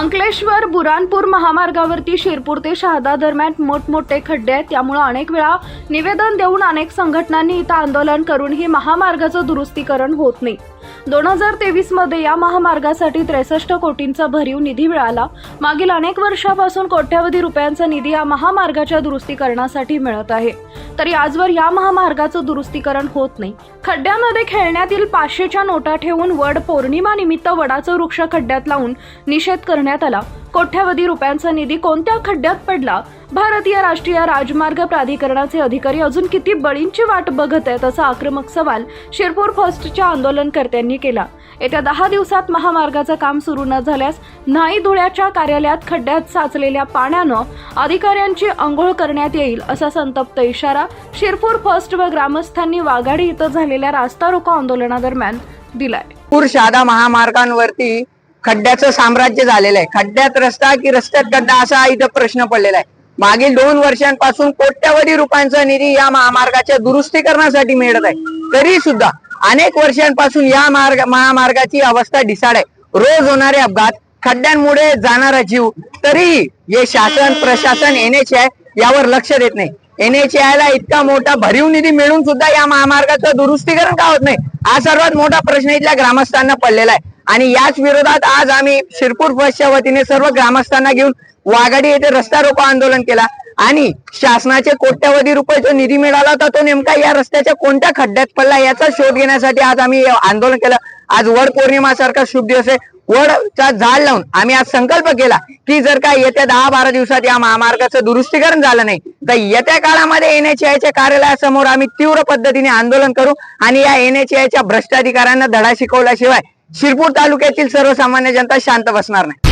अंकलेश्वर बुरानपूर महामार्गावरती शिरपूर ते शहादा दरम्यान मोठमोठे खड्डे आहेत. त्यामुळं अनेक वेळा निवेदन देऊन अनेक संघटनांनी इथं आंदोलन करूनही महामार्गाचं दुरुस्तीकरण होत नाही. दोन हजार तेवीसमध्ये या महामार्गासाठी त्रेसष्ट कोटींचा भरीव निधी मिळाला. मागील अनेक वर्षापासून कोट्यवधी रुपयांचा निधी या महामार्गाच्या दुरुस्तीकरणासाठी मिळत आहे. तरी आजवर या महामार्गाचं दुरुस्तीकरण होत नाही. खड्ड्यामध्ये खेळण्यातील पाचशेच्या नोटा ठेवून वड पौर्णिमा निमित्त वडाचं वृक्ष खड्ड्यात लावून निषेध करण्यात आला. कोट्यावधी रुपयांचा निधी कोणत्या खड्ड्यात पडला? भारतीय राष्ट्रीय राजमार्ग प्राधिकरणाचे अधिकारी अजून किती बळींची वाट बघत आहेत असा आक्रमक सवाल शिरपूर फर्स्टच्या आंदोलनकर्त्यांनी केला. येत्या दहा दिवसात महामार्गाचं काम सुरू न झाल्यास न्हाई धुळ्याच्या कार्यालयात खड्ड्यात साचलेल्या पाण्यानं अधिकाऱ्यांची आंघोळ करण्यात येईल असा संतप्त इशारा शिरपूर फर्स्ट व ग्रामस्थांनी वाघाडी इथं झाला. झालेल्या रास्ता रोको आंदोलनादरम्यान दिलाय. पूर शहादा महामार्गांवरती खड्ड्याचं साम्राज्य झालेलं आहे. खड्ड्यात रस्ता की रस्त्यात खड्डा असा इथं प्रश्न पडलेला आहे. मागील दोन वर्षांपासून कोट्यावधी रुपयांचा निधी या महामार्गाच्या दुरुस्तीकरणासाठी मिळत आहे. तरी सुद्धा अनेक वर्षांपासून या मार्ग महामार्गाची अवस्था ढिसाळ आहे. रोज होणारे अपघात खड्ड्यांमुळे जाणारा जीव तरीही हे शासन प्रशासन एनएचआय यावर लक्ष देत नाही. NHAI ला इतका मोठा भरीव निधी मिळून सुद्धा या महामार्गाचं दुरुस्तीकरण का होत नाही? हा सर्वात मोठा प्रश्न इथल्या ग्रामस्थांना पडलेला आहे. आणि याच विरोधात आज आम्ही शिरपूर फसच्या वतीने सर्व ग्रामस्थांना घेऊन वाघाडी येथे रस्ता रोको आंदोलन केला. आणि शासनाचे कोट्यवधी रुपये जो निधी मिळाला होता तो नेमका या रस्त्याच्या कोणत्या खड्ड्यात पडला याचा शोध घेण्यासाठी आज आम्ही आंदोलन केलं. आज वड पौर्णिमा सारखा शुभ दिवस आहे. वडचा झाड लावून आम्ही आज संकल्प केला की जर का येत्या दहा बारा दिवसात या महामार्गाचं दुरुस्तीकरण झालं नाही तर येत्या काळामध्ये एनएचआयच्या कार्यालयासमोर आम्ही तीव्र पद्धतीने आंदोलन करू आणि या एनएचआयच्या भ्रष्ट भ्रष्टाधिकाऱ्यांना धडा शिकवल्याशिवाय शिरपूर तालुक्यातील सर्वसामान्य जनता शांत बसणार नाही.